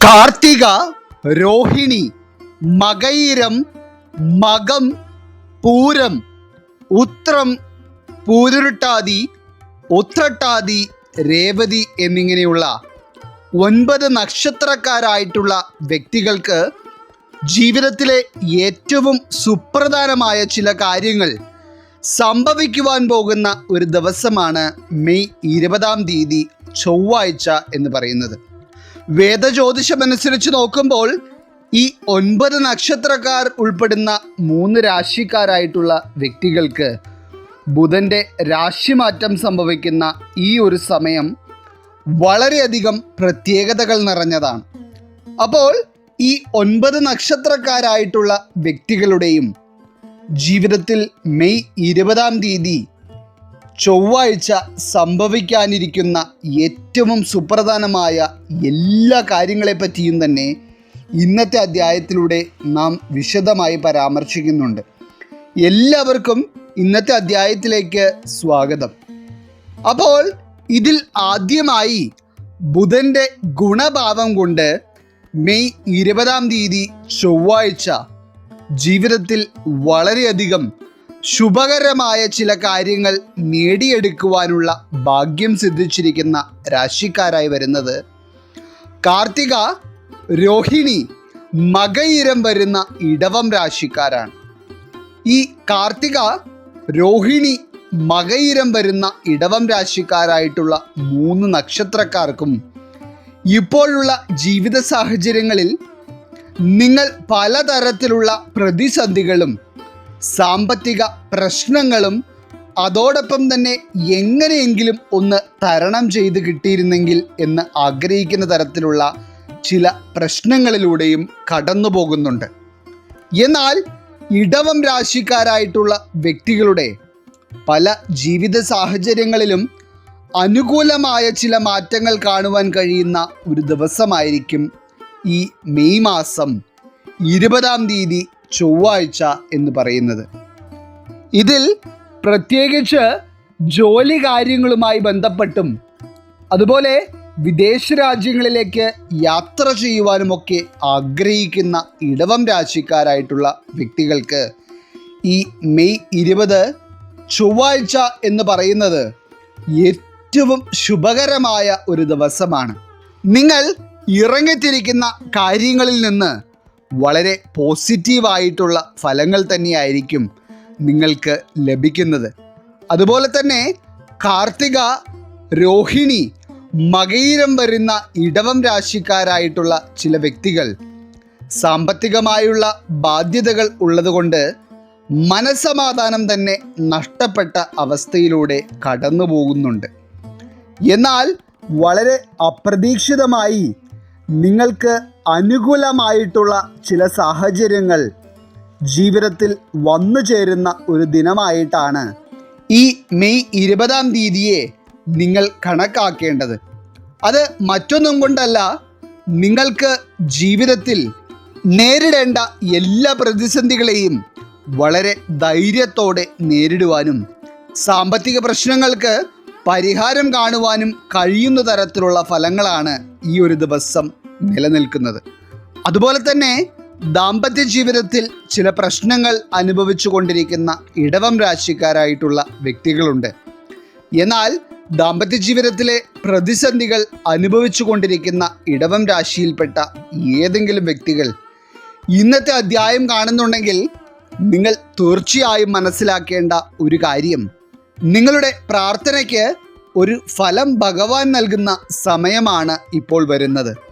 കാർത്തിക രോഹിണി മകയിരം മകം പൂരം ഉത്രം പൂരുരുട്ടാതി ഉത്രട്ടാതി രേവതി എന്നിങ്ങനെയുള്ള ഒൻപത് നക്ഷത്രക്കാരായിട്ടുള്ള വ്യക്തികൾക്ക് ജീവിതത്തിലെ ഏറ്റവും സുപ്രധാനമായ ചില കാര്യങ്ങൾ സംഭവിക്കുവാൻ പോകുന്ന ഒരു ദിവസമാണ് മെയ് ഇരുപതാം തീയതി ചൊവ്വാഴ്ച എന്ന് പറയുന്നത്. വേദജ്യോതിഷമനുസരിച്ച് നോക്കുമ്പോൾ ഈ ഒൻപത് നക്ഷത്രക്കാർ ഉൾപ്പെടുന്ന മൂന്ന് രാശിക്കാരായിട്ടുള്ള വ്യക്തികൾക്ക് ബുധന്റെ രാശിമാറ്റം സംഭവിക്കുന്ന ഈ ഒരു സമയം വളരെയധികം പ്രത്യേകതകൾ നിറഞ്ഞതാണ്. അപ്പോൾ ഈ ഒൻപത് നക്ഷത്രക്കാരായിട്ടുള്ള വ്യക്തികളുടെയും ജീവിതത്തിൽ മെയ് ഇരുപതാം തീയതി ചൊവ്വാഴ്ച സംഭവിക്കാനിരിക്കുന്ന ഏറ്റവും സുപ്രധാനമായ എല്ലാ കാര്യങ്ങളെപ്പറ്റിയും തന്നെ ഇന്നത്തെ അധ്യായത്തിലൂടെ നാം വിശദമായി പരാമർശിക്കുന്നുണ്ട്. എല്ലാവർക്കും ഇന്നത്തെ അധ്യായത്തിലേക്ക് സ്വാഗതം. അപ്പോൾ ഇതിൽ ആദ്യമായി ബുധന്റെ ഗുണഭാവം കൊണ്ട് മെയ് ഇരുപതാം തീയതി ചൊവ്വാഴ്ച ജീവിതത്തിൽ വളരെയധികം ശുഭകരമായ ചില കാര്യങ്ങൾ നേടിയെടുക്കുവാനുള്ള ഭാഗ്യം സിദ്ധിച്ചിരിക്കുന്ന രാശിക്കാരായി വരുന്നത് കാർത്തിക രോഹിണി മകയിരം വരുന്ന ഇടവം രാശിക്കാരാണ്. ഈ കാർത്തിക രോഹിണി മകയിരം വരുന്ന ഇടവം രാശിക്കാരായിട്ടുള്ള മൂന്ന് നക്ഷത്രക്കാർക്കും ഇപ്പോഴുള്ള ജീവിത സാഹചര്യങ്ങളിൽ നിങ്ങൾ പലതരത്തിലുള്ള പ്രതിസന്ധികളും സാമ്പത്തിക പ്രശ്നങ്ങളും അതോടൊപ്പം തന്നെ എങ്ങനെയെങ്കിലും ഒന്ന് തരണം ചെയ്ത് കിട്ടിയിരുന്നെങ്കിൽ എന്ന് ആഗ്രഹിക്കുന്ന തരത്തിലുള്ള ചില പ്രശ്നങ്ങളിലൂടെയും കടന്നു പോകുന്നുണ്ട്. എന്നാൽ ഇടവം രാശിക്കാരായിട്ടുള്ള വ്യക്തികളുടെ പല ജീവിത സാഹചര്യങ്ങളിലും അനുകൂലമായ ചില മാറ്റങ്ങൾ കാണുവാൻ കഴിയുന്ന ഒരു ദിവസമായിരിക്കും ഈ മെയ് മാസം. ഇരുപതാം തീയതി ചൊവ്വാഴ്ച എന്ന് പറയുന്നത്. ഇതിൽ പ്രത്യേകിച്ച് ജോലി കാര്യങ്ങളുമായി ബന്ധപ്പെട്ടും അതുപോലെ വിദേശ രാജ്യങ്ങളിലേക്ക് യാത്ര ചെയ്യുവാനുമൊക്കെ ആഗ്രഹിക്കുന്ന ഇടവം രാശിക്കാരായിട്ടുള്ള വ്യക്തികൾക്ക് ഈ മെയ് ഇരുപത് ചൊവ്വാഴ്ച എന്ന് പറയുന്നത് ഏറ്റവും ശുഭകരമായ ഒരു ദിവസമാണ്. നിങ്ങൾ ഇറങ്ങിത്തിരിക്കുന്ന കാര്യങ്ങളിൽ നിന്ന് വളരെ പോസിറ്റീവായിട്ടുള്ള ഫലങ്ങൾ തന്നെയായിരിക്കും നിങ്ങൾക്ക് ലഭിക്കുന്നത്. അതുപോലെ തന്നെ കാർത്തിക രോഹിണി മകയിരം വരുന്ന ഇടവം രാശിക്കാരായിട്ടുള്ള ചില വ്യക്തികൾ സാമ്പത്തികമായുള്ള ബാധ്യതകൾ ഉള്ളതുകൊണ്ട് മനസമാധാനം തന്നെ നഷ്ടപ്പെട്ട അവസ്ഥയിലൂടെ കടന്നു പോകുന്നുണ്ട്. എന്നാൽ വളരെ അപ്രതീക്ഷിതമായി നിങ്ങൾക്ക് അനുകൂലമായിട്ടുള്ള ചില സാഹചര്യങ്ങൾ ജീവിതത്തിൽ വന്നു ചേരുന്ന ഒരു ദിനമായിട്ടാണ് ഈ മെയ് ഇരുപതാം തീയതിയെ നിങ്ങൾ കണക്കാക്കേണ്ടത്. അത് മറ്റൊന്നും കൊണ്ടല്ല നിങ്ങൾക്ക് ജീവിതത്തിൽ നേരിടേണ്ട എല്ലാ പ്രതിസന്ധികളെയും വളരെ ധൈര്യത്തോടെ നേരിടുവാനും സാമ്പത്തിക പ്രശ്നങ്ങൾക്ക് പരിഹാരം കാണുവാനും കഴിയുന്ന തരത്തിലുള്ള ഫലങ്ങളാണ് ഈ ഒരു ദിവസം നിലനിൽക്കുന്നത്. അതുപോലെ തന്നെ ദാമ്പത്യ ജീവിതത്തിൽ ചില പ്രശ്നങ്ങൾ അനുഭവിച്ചു കൊണ്ടിരിക്കുന്ന ഇടവം രാശിക്കാരായിട്ടുള്ള വ്യക്തികളുണ്ട്. എന്നാൽ ദാമ്പത്യ ജീവിതത്തിലെ പ്രതിസന്ധികൾ അനുഭവിച്ചു കൊണ്ടിരിക്കുന്ന ഇടവം രാശിയിൽപ്പെട്ട ഏതെങ്കിലും വ്യക്തികൾ ഇന്നത്തെ അധ്യായം കാണുന്നുണ്ടെങ്കിൽ നിങ്ങൾ തീർച്ചയായും മനസ്സിലാക്കേണ്ട ഒരു കാര്യം. നിങ്ങളുടെ പ്രാർത്ഥനയ്ക്ക് ഒരു ഫലം ഭഗവാൻ നൽകുന്ന സമയമാണ് ഇപ്പോൾ വരുന്നത്.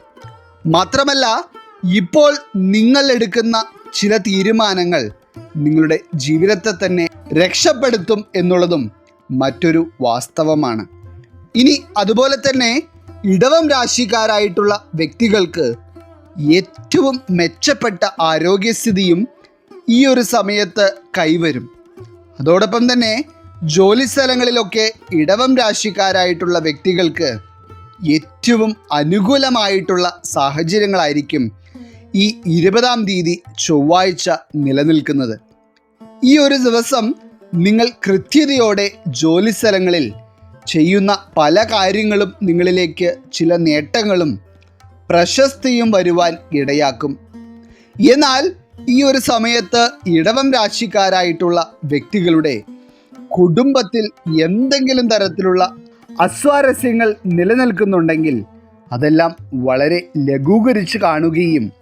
മാത്രമല്ല ഇപ്പോൾ നിങ്ങൾ എടുക്കുന്ന ചില തീരുമാനങ്ങൾ നിങ്ങളുടെ ജീവിതത്തെ തന്നെ രക്ഷപ്പെടുത്തും എന്നുള്ളതും മറ്റൊരു വാസ്തവമാണ്. ഇനി അതുപോലെ തന്നെ ഇടവം രാശിക്കാരായിട്ടുള്ള വ്യക്തികൾക്ക് ഏറ്റവും മെച്ചപ്പെട്ട ആരോഗ്യസ്ഥിതിയും ഈ ഒരു സമയത്ത് കൈവരും. അതോടൊപ്പം തന്നെ ജോലി സ്ഥലങ്ങളിലൊക്കെ ഇടവം രാശിക്കാരായിട്ടുള്ള വ്യക്തികൾക്ക് ഏറ്റവും അനുകൂലമായിട്ടുള്ള സാഹചര്യങ്ങളായിരിക്കും ഈ ഇരുപതാം തീയതി ചൊവ്വാഴ്ച നിലനിൽക്കുന്നത്. ഈ ഒരു ദിവസം നിങ്ങൾ കൃത്യതയോടെ ജോലി സ്ഥലങ്ങളിൽ ചെയ്യുന്ന പല കാര്യങ്ങളും നിങ്ങളിലേക്ക് ചില നേട്ടങ്ങളും പ്രശസ്തിയും വരുവാൻ ഇടയാക്കും. എന്നാൽ ഈ ഒരു സമയത്ത് ഇടവം രാശിക്കാരായിട്ടുള്ള വ്യക്തികളുടെ കുടുംബത്തിൽ എന്തെങ്കിലും തരത്തിലുള്ള അസ്വാരസ്യങ്ങൾ നിലനിൽക്കുന്നുണ്ടെങ്കിൽ അതെല്ലാം വളരെ ലഘൂകരിച്ച് കാണുകയും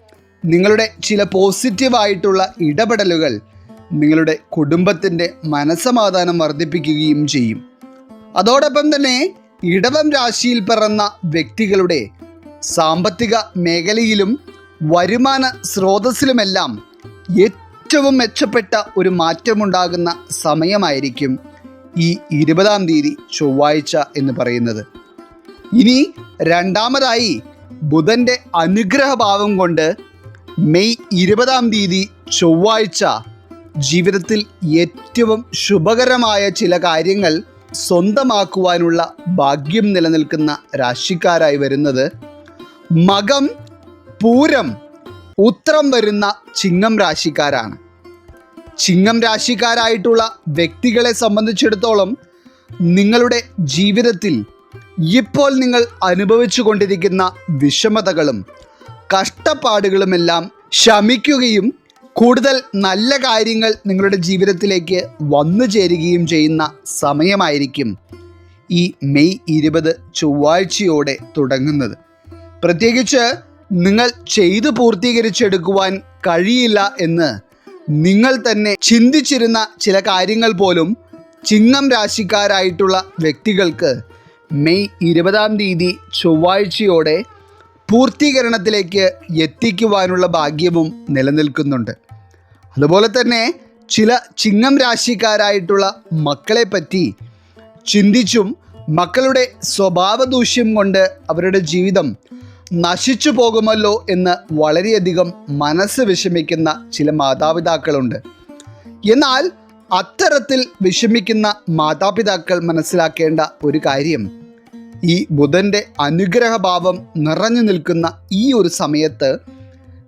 നിങ്ങളുടെ ചില പോസിറ്റീവായിട്ടുള്ള ഇടപെടലുകൾ നിങ്ങളുടെ കുടുംബത്തിന്റെ മനസ്സമാധാനം വർദ്ധിപ്പിക്കുകയും ചെയ്യും. അതോടൊപ്പം തന്നെ ഇടവം രാശിയിൽ പിറന്ന വ്യക്തികളുടെ സാമ്പത്തിക മേഖലയിലും വരുമാന സ്രോതസ്സിലുമെല്ലാം ഏറ്റവും മെച്ചപ്പെട്ട ഒരു മാറ്റമുണ്ടാകുന്ന സമയമായിരിക്കും. ഈ ഇരുപതാം തീയതി ചൊവ്വാഴ്ച എന്ന് പറയുന്നത്. ഇനി രണ്ടാമതായി ബുധന്റെ അനുഗ്രഹഭാവം കൊണ്ട് മെയ് ഇരുപതാം തീയതി ചൊവ്വാഴ്ച ജീവിതത്തിൽ ഏറ്റവും ശുഭകരമായ ചില കാര്യങ്ങൾ സ്വന്തമാക്കുവാനുള്ള ഭാഗ്യം നിലനിൽക്കുന്ന രാശിക്കാരായി വരുന്നത് മകം പൂരം ഉത്രം വരുന്ന ചിങ്ങം രാശിക്കാരാണ്. ചിങ്ങം രാശിക്കാരായിട്ടുള്ള വ്യക്തികളെ സംബന്ധിച്ചിടത്തോളം നിങ്ങളുടെ ജീവിതത്തിൽ ഇപ്പോൾ നിങ്ങൾ അനുഭവിച്ചു കൊണ്ടിരിക്കുന്ന വിഷമതകളും കഷ്ടപ്പാടുകളുമെല്ലാം ശമിക്കുകയും കൂടുതൽ നല്ല കാര്യങ്ങൾ നിങ്ങളുടെ ജീവിതത്തിലേക്ക് വന്നു ചേരുകയും ചെയ്യുന്ന സമയമായിരിക്കും ഈ മെയ് ഇരുപത് ചൊവ്വാഴ്ചയോടെ തുടങ്ങുന്നത്. പ്രത്യേകിച്ച് നിങ്ങൾ ചെയ്തു പൂർത്തീകരിച്ചെടുക്കുവാൻ കഴിയില്ല എന്ന് നിങ്ങൾ തന്നെ ചിന്തിച്ചിരുന്ന ചില കാര്യങ്ങൾ പോലും ചിങ്ങം രാശിക്കാരായിട്ടുള്ള വ്യക്തികൾക്ക് മെയ് ഇരുപതാം തീയതി ചൊവ്വാഴ്ചയോടെ പൂർത്തീകരണത്തിലേക്ക് എത്തിക്കുവാനുള്ള ഭാഗ്യവും നിലനിൽക്കുന്നുണ്ട്. അതുപോലെ തന്നെ ചില ചിങ്ങം രാശിക്കാരായിട്ടുള്ള മക്കളെ പറ്റി ചിന്തിച്ചും മക്കളുടെ സ്വഭാവദൂഷ്യം കൊണ്ട് അവരുടെ ജീവിതം നശിച്ചു പോകുമല്ലോ എന്ന് വളരെയധികം മനസ്സ് വിഷമിക്കുന്ന ചില മാതാപിതാക്കളുണ്ട്. എന്നാൽ അത്തരത്തിൽ വിഷമിക്കുന്ന മാതാപിതാക്കൾ മനസ്സിലാക്കേണ്ട ഒരു കാര്യം. ഈ ബുധന്റെ അനുഗ്രഹഭാവം നിറഞ്ഞു നിൽക്കുന്ന ഈ ഒരു സമയത്ത്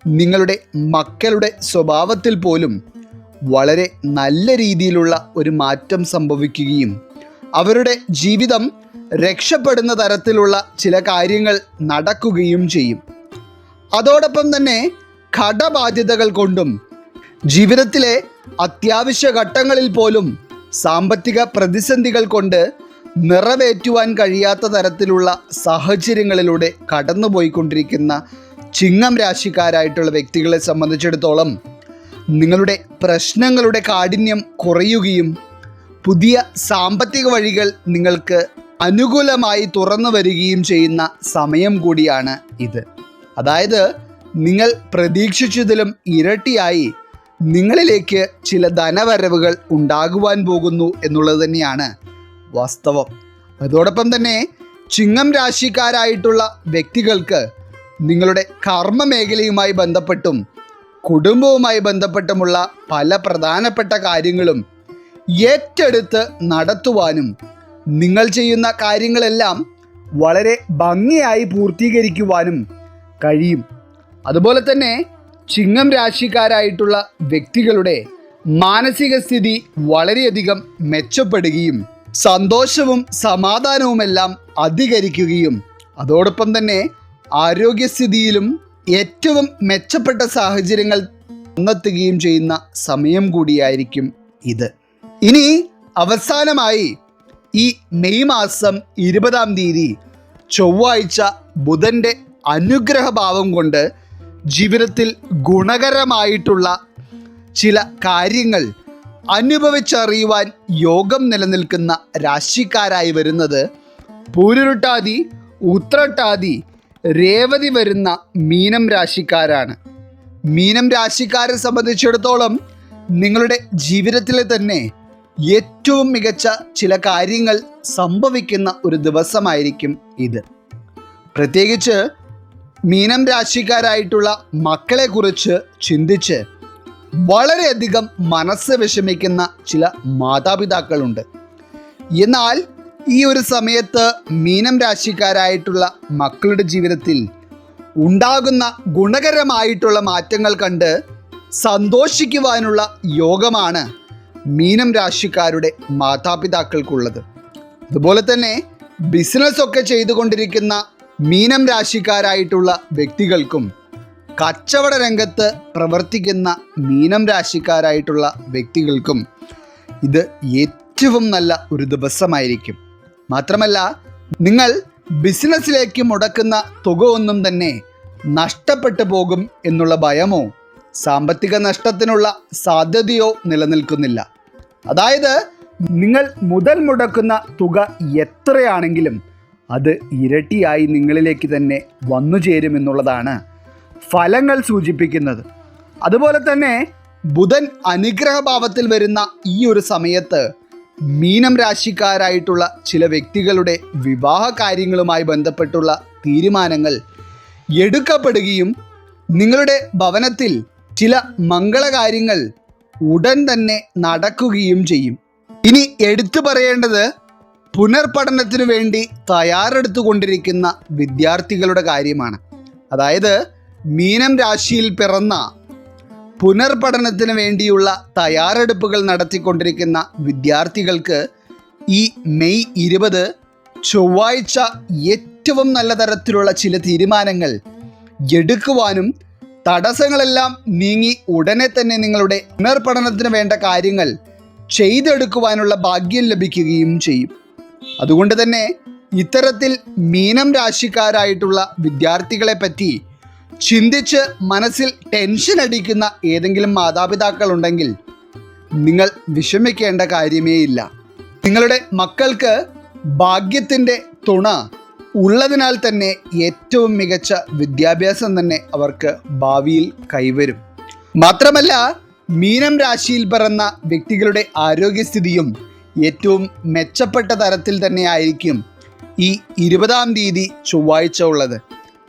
നിങ്ങളുടെ മക്കളുടെ സ്വഭാവത്തിൽ പോലും വളരെ നല്ല രീതിയിലുള്ള ഒരു മാറ്റം സംഭവിക്കുകയും അവരുടെ ജീവിതം രക്ഷപ്പെടുന്ന തരത്തിലുള്ള ചില കാര്യങ്ങൾ നടക്കുകയും ചെയ്യും. അതോടൊപ്പം തന്നെ കടബാധ്യതകൾ കൊണ്ടും ജീവിതത്തിലെ അത്യാവശ്യ ഘട്ടങ്ങളിൽ പോലും സാമ്പത്തിക പ്രതിസന്ധികൾ കൊണ്ട് നിറവേറ്റുവാൻ കഴിയാത്ത തരത്തിലുള്ള സാഹചര്യങ്ങളിലൂടെ കടന്നുപോയിക്കൊണ്ടിരിക്കുന്ന ചിങ്ങം രാശിക്കാരായിട്ടുള്ള വ്യക്തികളെ സംബന്ധിച്ചിടത്തോളം നിങ്ങളുടെ പ്രശ്നങ്ങളുടെ കാഠിന്യം കുറയുകയും പുതിയ സാമ്പത്തിക വഴികൾ നിങ്ങൾക്ക് അനുകൂലമായി തുറന്നു വരികയും ചെയ്യുന്ന സമയം കൂടിയാണ് ഇത്. അതായത് നിങ്ങൾ പ്രതീക്ഷിച്ചതിലും ഇരട്ടിയായി നിങ്ങളിലേക്ക് ചില ധനവരവുകൾ ഉണ്ടാകുവാൻ പോകുന്നു എന്നുള്ളത് തന്നെയാണ് വാസ്തവം. അതോടൊപ്പം തന്നെ ചിങ്ങം രാശിക്കാരായിട്ടുള്ള വ്യക്തികൾക്ക് നിങ്ങളുടെ കർമ്മ മേഖലയുമായി ബന്ധപ്പെട്ടും കുടുംബവുമായി ബന്ധപ്പെട്ടുമുള്ള പല പ്രധാനപ്പെട്ട കാര്യങ്ങളും ഏറ്റെടുത്ത് നടത്തുവാനും നിങ്ങൾ ചെയ്യുന്ന കാര്യങ്ങളെല്ലാം വളരെ ഭംഗിയായി പൂർത്തീകരിക്കുവാനും കഴിയും. അതുപോലെ തന്നെ ചിങ്ങം രാശിക്കാരായിട്ടുള്ള വ്യക്തികളുടെ മാനസിക സ്ഥിതി വളരെയധികം മെച്ചപ്പെടുകയും സന്തോഷവും സമാധാനവുമെല്ലാം അധികരിക്കുകയും അതോടൊപ്പം തന്നെ ആരോഗ്യസ്ഥിതിയിലും ഏറ്റവും മെച്ചപ്പെട്ട സാഹചര്യങ്ങൾ കണ്ടെത്തുകയും ചെയ്യുന്ന സമയം കൂടിയായിരിക്കും ഇത്. ഇനി അവസാനമായി ഈ മെയ് മാസം ഇരുപതാം തീയതി ചൊവ്വാഴ്ച ബുധന്റെ അനുഗ്രഹഭാവം കൊണ്ട് ജീവിതത്തിൽ ഗുണകരമായിട്ടുള്ള ചില കാര്യങ്ങൾ അനുഭവിച്ചറിയുവാൻ യോഗം നിലനിൽക്കുന്ന രാശിക്കാരായി വരുന്നത് പൂരുരുട്ടാതി ഉത്രട്ടാതി രേവതി വരുന്ന മീനം രാശിക്കാരാണ്. മീനം രാശിക്കാരെ സംബന്ധിച്ചിടത്തോളം നിങ്ങളുടെ ജീവിതത്തിലെ തന്നെ ഏറ്റവും മികച്ച ചില കാര്യങ്ങൾ സംഭവിക്കുന്ന ഒരു ദിവസമായിരിക്കും ഇത്. പ്രത്യേകിച്ച് മീനം രാശിക്കാരായിട്ടുള്ള മക്കളെ കുറിച്ച് ചിന്തിച്ച് വളരെയധികം മനസ്സ് വിഷമിക്കുന്ന ചില മാതാപിതാക്കളുണ്ട്. എന്നാൽ ഈ ഒരു സമയത്ത് മീനം രാശിക്കാരായിട്ടുള്ള മക്കളുടെ ജീവിതത്തിൽ ഉണ്ടാകുന്ന ഗുണകരമായിട്ടുള്ള മാറ്റങ്ങൾ കണ്ട് സന്തോഷിക്കുവാനുള്ള യോഗമാണ് മീനം രാശിക്കാരുടെ മാതാപിതാക്കൾക്കുള്ളത്. അതുപോലെ തന്നെ ബിസിനസ് ഒക്കെ ചെയ്തുകൊണ്ടിരിക്കുന്ന മീനം രാശിക്കാരായിട്ടുള്ള വ്യക്തികൾക്കും കച്ചവട രംഗത്ത് പ്രവർത്തിക്കുന്ന മീനം രാശിക്കാരായിട്ടുള്ള വ്യക്തികൾക്കും ഇത് ഏറ്റവും നല്ല ഒരു ദിവസമായിരിക്കും. മാത്രമല്ല നിങ്ങൾ ബിസിനസ്സിലേക്ക് മുടക്കുന്ന തുക ഒന്നും തന്നെ നഷ്ടപ്പെട്ടു പോകും എന്നുള്ള ഭയമോ സാമ്പത്തിക നഷ്ടത്തിനുള്ള സാധ്യതയോ നിലനിൽക്കുന്നില്ല. അതായത് നിങ്ങൾ മുതൽ മുടക്കുന്ന തുക എത്രയാണെങ്കിലും അത് ഇരട്ടിയായി നിങ്ങളിലേക്ക് തന്നെ വന്നു ചേരുമെന്നുള്ളതാണ് ഫലങ്ങൾ സൂചിപ്പിക്കുന്നത്. അതുപോലെ തന്നെ ബുധൻ അനുഗ്രഹഭാവത്തിൽ വരുന്ന ഈ ഒരു സമയത്ത് മീനം രാശിക്കാരായിട്ടുള്ള ചില വ്യക്തികളുടെ വിവാഹ കാര്യങ്ങളുമായി ബന്ധപ്പെട്ടുള്ള തീരുമാനങ്ങൾ എടുക്കപ്പെടുകയും നിങ്ങളുടെ ഭവനത്തിൽ ചില മംഗളകാര്യങ്ങൾ ഉടൻ തന്നെ നടക്കുകയും ചെയ്യും. ഇനി എടുത്തു പറയേണ്ടത് പുനർപഠനത്തിനു വേണ്ടി തയ്യാറെടുത്തുകൊണ്ടിരിക്കുന്ന വിദ്യാർത്ഥികളുടെ കാര്യമാണ്. അതായത് മീനം രാശിയിൽ പിറന്ന പുനർപഠനത്തിന് വേണ്ടിയുള്ള തയ്യാറെടുപ്പുകൾ നടത്തിക്കൊണ്ടിരിക്കുന്ന വിദ്യാർത്ഥികൾക്ക് ഈ മെയ് ഇരുപത് ചൊവ്വാഴ്ച ഏറ്റവും നല്ല തരത്തിലുള്ള ചില തീരുമാനങ്ങൾ എടുക്കുവാനും തടസ്സങ്ങളെല്ലാം നീങ്ങി ഉടനെ തന്നെ നിങ്ങളുടെ പുനർപഠനത്തിന് വേണ്ട കാര്യങ്ങൾ ചെയ്തെടുക്കുവാനുള്ള ഭാഗ്യം ലഭിക്കുകയും ചെയ്യും. അതുകൊണ്ട് തന്നെ ഇത്തരത്തിൽ മീനം രാശിക്കാരായിട്ടുള്ള വിദ്യാർത്ഥികളെ പറ്റി ചിന്തിച്ച് മനസ്സിൽ ടെൻഷൻ അടിക്കുന്ന ഏതെങ്കിലും മാതാപിതാക്കൾ ഉണ്ടെങ്കിൽ നിങ്ങൾ വിഷമിക്കേണ്ട കാര്യമേ ഇല്ല നിങ്ങളുടെ മക്കൾക്ക് ഭാഗ്യത്തിന്റെ തുണ ഉള്ളതിനാൽ തന്നെ ഏറ്റവും മികച്ച വിദ്യാഭ്യാസം തന്നെ അവർക്ക് ഭാവിയിൽ കൈവരും. മാത്രമല്ല മീനം രാശിയിൽ പിറന്ന വ്യക്തികളുടെ ആരോഗ്യസ്ഥിതിയും ഏറ്റവും മെച്ചപ്പെട്ട തരത്തിൽ തന്നെ ആയിരിക്കും ഈ ഇരുപതാം തീയതി ചൊവ്വാഴ്ച ഉള്ളത്.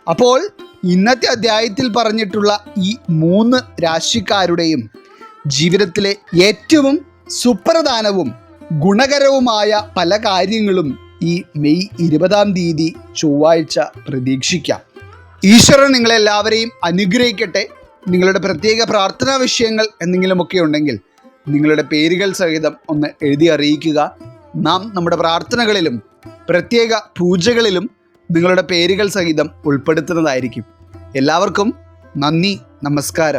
അപ്പോൾ ഇന്നത്തെ അധ്യായത്തിൽ പറഞ്ഞിട്ടുള്ള ഈ മൂന്ന് രാശിക്കാരുടെയും ജീവിതത്തിലെ ഏറ്റവും സുപ്രധാനവും ഗുണകരവുമായ പല കാര്യങ്ങളും ഈ മെയ് ഇരുപതാം തീയതി ചൊവ്വാഴ്ച പ്രതീക്ഷിക്കാം. ഈശ്വരൻ നിങ്ങളെല്ലാവരെയും അനുഗ്രഹിക്കട്ടെ. നിങ്ങളുടെ പ്രത്യേക പ്രാർത്ഥനാ വിഷയങ്ങൾ എന്തെങ്കിലുമൊക്കെ ഉണ്ടെങ്കിൽ നിങ്ങളുടെ പേരുകൾ സഹിതം ഒന്ന് എഴുതി അറിയിക്കുക. നാം നമ്മുടെ പ്രാർത്ഥനകളിലും പ്രത്യേക പൂജകളിലും നിങ്ങളുടെ പേരുകൾ സഹിതം ഉൾപ്പെടുത്തുന്നതായിരിക്കും. എല്ലാവർക്കും നന്ദി നമസ്കാരം.